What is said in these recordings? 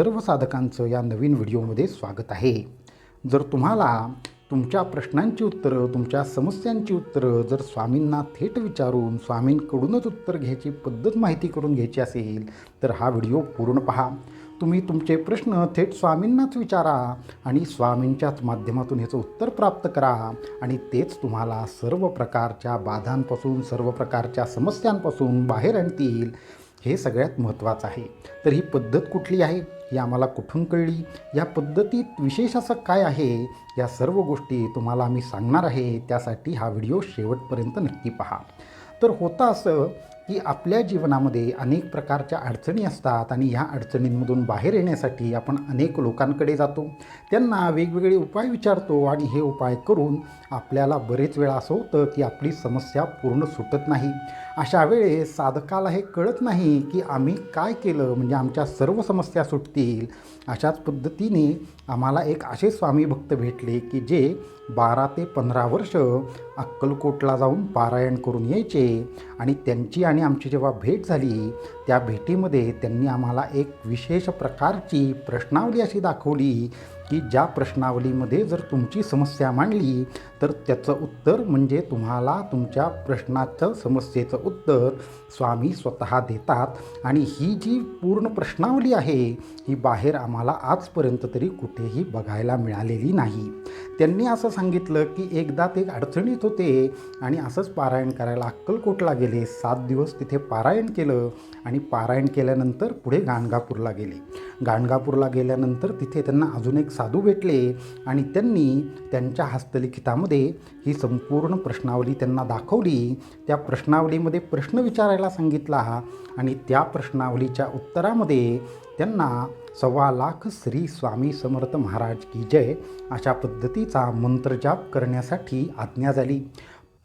सर्व साधकांचं या नवीन व्हिडिओमध्ये स्वागत आहे. जर तुम्हाला तुमच्या प्रश्नांची उत्तरं तुमच्या समस्यांची उत्तरं जर स्वामींना थेट विचारून स्वामींकडूनच उत्तर घ्यायची पद्धत माहिती करून घ्यायची असेल तर हा व्हिडिओ पूर्ण पहा. तुम्ही तुमचे प्रश्न थेट स्वामींनाच विचारा आणि स्वामींच्याच माध्यमातून ह्याचं उत्तर प्राप्त करा आणि तेच तुम्हाला सर्व प्रकारच्या बाधांपासून सर्व प्रकारच्या समस्यांपासून बाहेर आणतील. हे सगळ्यात महत्त्वाचं आहे. तर ही पद्धत कुठली आहे? ही आम्हाला कुठून कळली? या पद्धतीत विशेष असं काय आहे? या सर्व गोष्टी तुम्हाला आम्ही सांगणार आहे. त्यासाठी हा व्हिडिओ शेवटपर्यंत नक्की पहा. तर होतं असं की आपल्या जीवनामध्ये अनेक प्रकारच्या अडचणी असतात आणि ह्या अडचणींमधून बाहेर येण्यासाठी आपण अनेक लोकांकडे जातो. त्यांना वेगवेगळे उपाय विचारतो आणि हे उपाय करून आपल्याला बरेच वेळा असं होतं की आपली समस्या पूर्ण सुटत नाही. अशा वेळेस साधकाला हे कळत नाही की आम्ही काय केलं म्हणजे आमच्या सर्व समस्या सुटतील. अशाच पद्धतीने आम्हाला एक असे स्वामी भक्त भेटले की जे बारा ते पंधरा वर्ष अक्कलकोटला जाऊन पारायण करून यायचे आणि त्यांची आणि आमची जेव्हा भेट झाली त्या भेटीमध्ये त्यांनी आम्हाला एक विशेष प्रकारची प्रश्नावली अशी दाखवली की ज्या प्रश्नावलीमध्ये जर तुमची समस्या मांडली तर त्याचं उत्तर म्हणजे तुम्हाला तुमच्या प्रश्नाचं समस्येचं उत्तर स्वामी स्वतः देतात. आणि ही जी पूर्ण प्रश्नावली आहे ही बाहेर आम्हाला आजपर्यंत तरी कुठेही बघायला मिळालेली नाही. त्यांनी असं सांगितलं की एकदा ते अडचणीत होते आणि असंच पारायण करायला अक्कलकोटला गेले. सात दिवस तिथे पारायण केलं आणि पारायण केल्यानंतर पुढे गाणगापूरला गेले. गाणगापूरला गेल्यानंतर तिथे त्यांना अजून एक साधू भेटले आणि त्यांनी त्यांच्या हस्तलिखितामध्ये ही संपूर्ण प्रश्नावली त्यांना दाखवली. त्या प्रश्नावलीमध्ये प्रश्न विचारायला सांगितला आणि त्या प्रश्नावलीच्या उत्तरामध्ये त्यांना सव्वा लाख श्री स्वामी समर्थ महाराज की जय अशा पद्धतीचा मंत्रजाप करण्यासाठी आज्ञा झाली.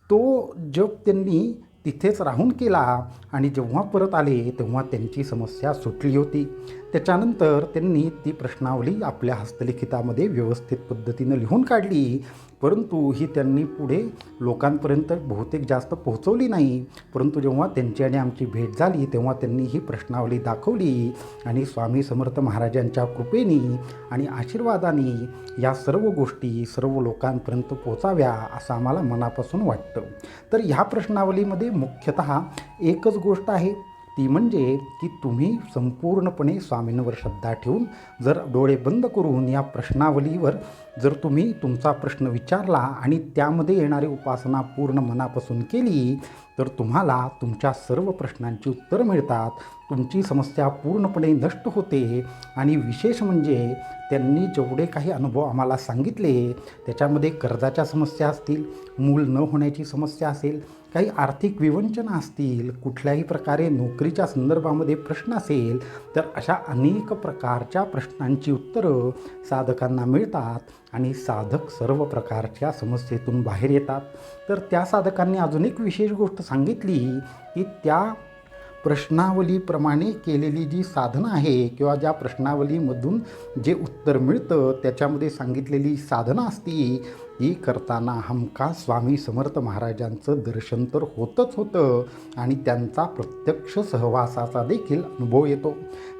तो जप त्यांनी तिथेच राहून केला आणि जेव्हा परत आले तेव्हा त्यांची समस्या सुटली होती. त्याच्यानंतर त्यांनी ती प्रश्नावली आपल्या हस्तलिखितामध्ये व्यवस्थित पद्धतीनं लिहून काढली. परंतु ही त्यांनी पुढे लोकांपर्यंत बहुतेक जास्त पोहोचवली नाही. परंतु जेव्हा त्यांची आणि आमची भेट झाली तेव्हा त्यांनी ही प्रश्नावली दाखवली आणि स्वामी समर्थ महाराजांच्या कृपेने आणि आशीर्वादाने या सर्व गोष्टी सर्व लोकांपर्यंत पोचाव्या असं आम्हाला मनापासून वाटतं. तर ह्या प्रश्नावलीमध्ये मुख्यतः एकच गोष्ट आहे ती म्हणजे की तुम्ही संपूर्णपणे स्वामींवर श्रद्धा ठेवून जर डोळे बंद करून या प्रश्नावलीवर जर तुम्ही तुमचा प्रश्न विचारला आणि त्यामध्ये येणारी उपासना पूर्ण मनापासून केली तर तुम्हाला तुमच्या सर्व प्रश्नांची उत्तरं मिळतात. तुमची समस्या पूर्णपणे नष्ट होते. आणि विशेष म्हणजे त्यांनी जेवढे काही अनुभव आम्हाला सांगितले त्याच्यामध्ये कर्जाच्या समस्या असतील मूल न होण्याची समस्या असेल काही आर्थिक विवंचना असतील कुठल्याही प्रकारे नोकरीच्या संदर्भामध्ये प्रश्न असेल तर अशा अनेक प्रकारच्या प्रश्नांची उत्तरं साधकांना मिळतात आणि साधक सर्व प्रकारच्या समस्येतून बाहेर येतात. तर त्या साधकांनी अजून एक विशेष गोष्ट सांगितली की त्या प्रश्नावलीप्रमाणे केलेली जी साधनं आहे किंवा ज्या प्रश्नावलीमधून जे उत्तर मिळतं त्याच्यामध्ये सांगितलेली साधनं असती ही करताना हमका स्वामी समर्थ महाराजांचं दर्शन तर होतच होतं आणि त्यांचा प्रत्यक्ष सहवासाचा देखील अनुभव येतो.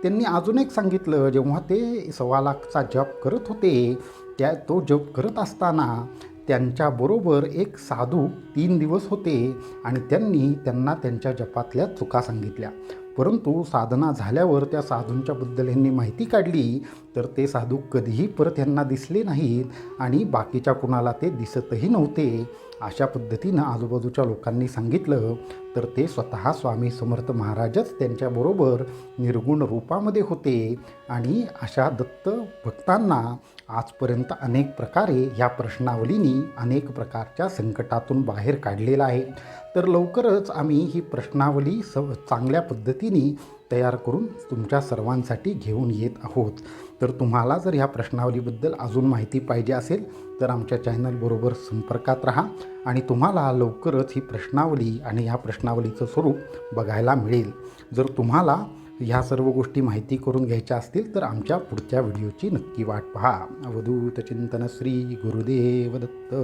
त्यांनी अजून एक सांगितलं जेव्हा ते सव्वा लाखचा जप करत होते त्या तो जप करत असताना त्यांच्याबरोबर एक साधू तीन दिवस होते आणि त्यांनी त्यांना त्यांच्या जपातल्या चुका सांगितल्या. परंतु साधना झाल्यावर त्या साधूंच्याबद्दल यांनी माहिती काढली तर ते साधू कधीही परत यांना दिसले नाहीत आणि बाकीच्या कुणाला ते दिसतही नव्हते. अशा पद्धतीनं आजूबाजूच्या लोकांनी सांगितलं तर ते स्वतः स्वामी समर्थ महाराजच त्यांच्याबरोबर निर्गुण रूपामध्ये होते. आणि अशा दत्त भक्तांना आजपर्यंत अनेक प्रकारे ह्या प्रश्नावलीनी अनेक प्रकारच्या संकटातून बाहेर काढलेला आहे. तर लवकरच आम्ही ही प्रश्नावली स चांगल्या पद्धतीने तयार करून तुमच्या सर्वांसाठी घेऊन येत आहोत. तर तुम्हाला जर ह्या प्रश्नावलीबद्दल अजून माहिती पाहिजे असेल तर आमच्या चॅनलबरोबर संपर्कात राहा आणि तुम्हाला लवकरच ही प्रश्नावली आणि ह्या प्रश्नावलीचं स्वरूप बघायला मिळेल. जर तुम्हाला ह्या सर्व गोष्टी माहिती करून घ्यायच्या असतील तर आमच्या पुढच्या व्हिडिओची नक्की वाट पहा. अवधूत चिंतन श्री गुरुदेव दत्त.